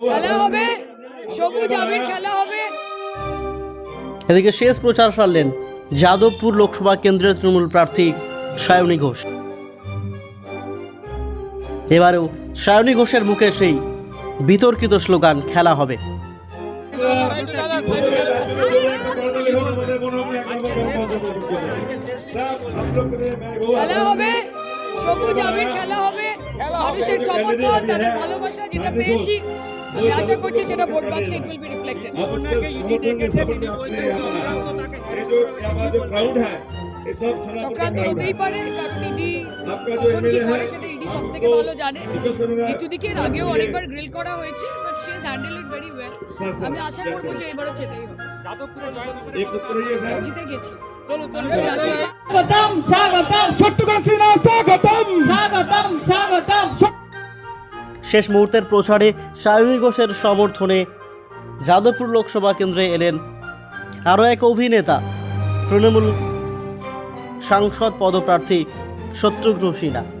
খেলা হবে সবুজ আবির খেলা হবে। এদিকে শেষ প্রচার সারলেন যাদবপুর লোকসভা কেন্দ্রের তৃণমূল প্রার্থী সায়নী ঘোষ। এবারেও সায়নী ঘোষের মুখে সেই বিতর্কিত স্লোগান খেলা হবে। খেলা হবে। সবুজ আবির খেলা হবে। মানুষের সমর্থন তাদের ভালোবাসা যেটা পেয়েছি আমি আশা করছি সেটা ভোট বাক্সে ইট উইল বি রিফ্লেক্টেড চক্রান্ত হতেই পারে কারণ ইডি কখন কি করে সেটা ইডি সব থেকে ভালো জানে। ঋতুদিকের আগেও অনেকবার গ্রিল করা হয়েছে but she handle it very well আমি আশা করব যে এবারও সেটাই হবে। জিতে গেছি। স্বাগতম স্বাগতম শেষ মুহূর্তের প্রচারে সায়নী ঘোষের সমর্থনে যাদবপুর লোকসভা কেন্দ্রে এলেন আরও এক অভিনেতা, তৃণমূল সাংসদ পদপ্রার্থী শত্রুঘ্ন সিনহা।